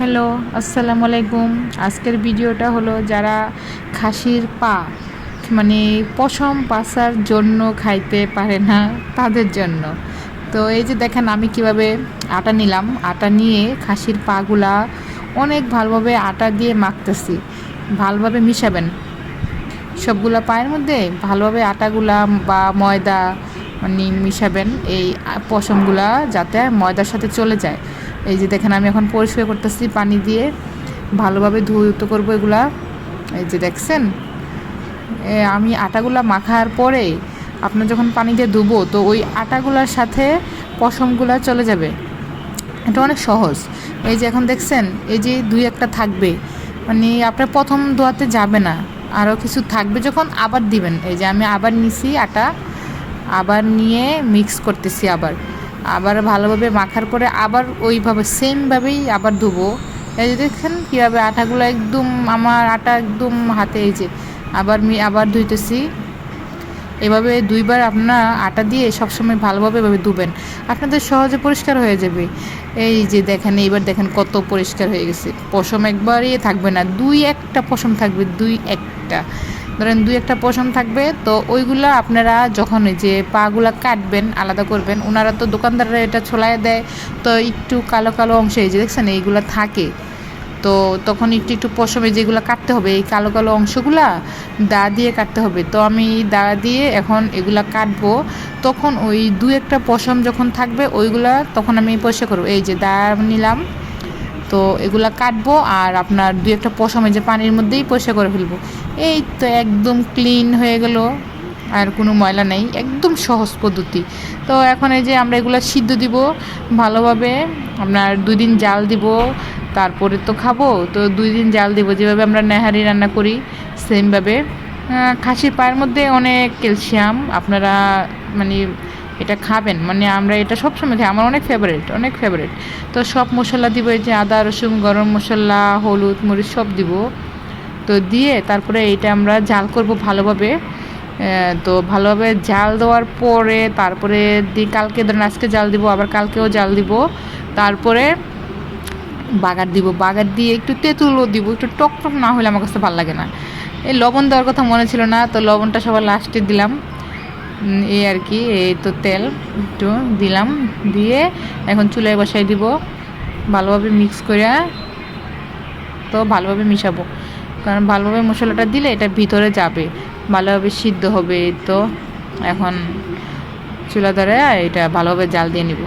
Hello, আসসালামু আলাইকুম। আজকের ভিডিওটা হলো যারা খাসির পা মানে পশম পাসার জন্য খাইতে পারে না তাদের জন্য। তো এই যে দেখেন আমি কীভাবে আটা নিলাম। আটা নিয়ে খাসির পাগুলা অনেক ভালোভাবে আটা দিয়ে মাখতেছি। ভালোভাবে মিশাবেন। সবগুলা পায়ের মধ্যে ভালোভাবে আটাগুলা বা ময়দা মানে মিশাবেন, এই পশমগুলা যাতে ময়দার সাথে চলে যায়। এই যে দেখেন, আমি এখন পরিষ্কার করতেছি পানি দিয়ে, ভালোভাবে ধুয়ুত করব এগুলা। এই যে দেখছেন? আমি আটাগুলা মাখার পরে আপনার যখন পানি দিয়ে ধুবো, তো ওই আটাগুলার সাথে পশমগুলা চলে যাবে। এটা অনেক সহজ। এই যে এখন দেখছেন, এই যে দুই একটা থাকবে। মানে আপনার প্রথম ধোয়াতে যাবে না। আরও কিছু থাকবে যখন আবার দিবেন। এই যে আমি আবার নিছি আটা, আবার নিয়ে মিক্স করতেছি আবার। আবার ভালোভাবে মাখার পরে আবার ওইভাবে সেমভাবেই আবার ধুবো। এই যে দেখছেন কীভাবে আটাগুলো একদম আমার আটা একদম হাতে যে, আবার মি আবার ধুইতেছি। এভাবে দুইবার আপনার আটা দিয়ে সবসময় ভালোভাবে এভাবে ধুবেন। আপনাদের সহজে পরিষ্কার হয়ে যাবে। এই যে দেখেন, এইবার দেখেন কত পরিষ্কার হয়ে গেছে। পশম একবারই থাকবে না, দুই একটা পশম থাকবে, দুই একটা। ধরেন দুই একটা পশম থাকবে, তো ওইগুলো আপনারা যখন যে পাগুলা কাটবেন, আলাদা করবেন ওনারা তো দোকানদাররা এটা ছোলায় দেয়, তো একটু কালো কালো অংশ এই যে দেখছেন, এইগুলো থাকে। তো তখন একটু একটু পশমে যেগুলো কাটতে হবে, এই কালো কালো অংশগুলা দা দিয়ে কাটতে হবে। তো আমি দা দিয়ে এখন এগুলা কাটবো, তখন ওই দু একটা পশম যখন থাকবে, ওইগুলা তখন আমি পরিষ্কার করব। এই যে দা নিলাম তো এগুলা কাটবো আর আপনার দু একটা পশমে যে পানির মধ্যেই পরিষ্কার করে ফেলব। এই তো একদম ক্লিন হয়ে গেল, আর কোনো ময়লা নেই, একদম সহজ পদ্ধতি। তো এখন এই যে আমরা এগুলো সিদ্ধ দিব ভালোভাবে, আপনার দুই দিন জাল দিব, তারপরে তো খাব। তো দুই দিন জাল দিব, যেভাবে আমরা নেহারি রান্না করি সেমভাবে খাসির পায়ের মধ্যে অনেক ক্যালসিয়াম, আপনারা মানে এটা খাবেন। মানে আমরা এটা সবসময় খাই। আমার অনেক ফেভারিট অনেক ফেভারিট তো সব মশলা দিব এই যে আদা, রসুন, গরম মশলা, হলুদ, মরিচ সব দিব। তো দিয়ে তারপরে এটা আমরা জাল করব ভালোভাবে। তো ভালোভাবে জাল দেওয়ার পরে তারপরে দি, কালকে ধরেন আজকে জাল দিব, আবার কালকেও জাল দিব। তারপরে বাগার দিব। বাগার দিয়ে একটু তেঁতুলও দিব। একটু টক টক না হলে আমার কাছে ভালো লাগে না। এই লবণ দেওয়ার কথা মনে ছিল না, তো লবণটা সবার লাস্টে দিলাম। এই আর কি, এই তো তেল একটু দিলাম, দিয়ে এখন চুলায় বসাই দিব। ভালোভাবে মিক্স করে তো ভালোভাবে মিশাবো। কারণ ভালোভাবে মশলাটা দিলে এটা ভিতরে যাবে, ভালোভাবে সিদ্ধ হবে। তো এখন চুলা ধরে এটা ভালোভাবে জাল দিয়ে নিব।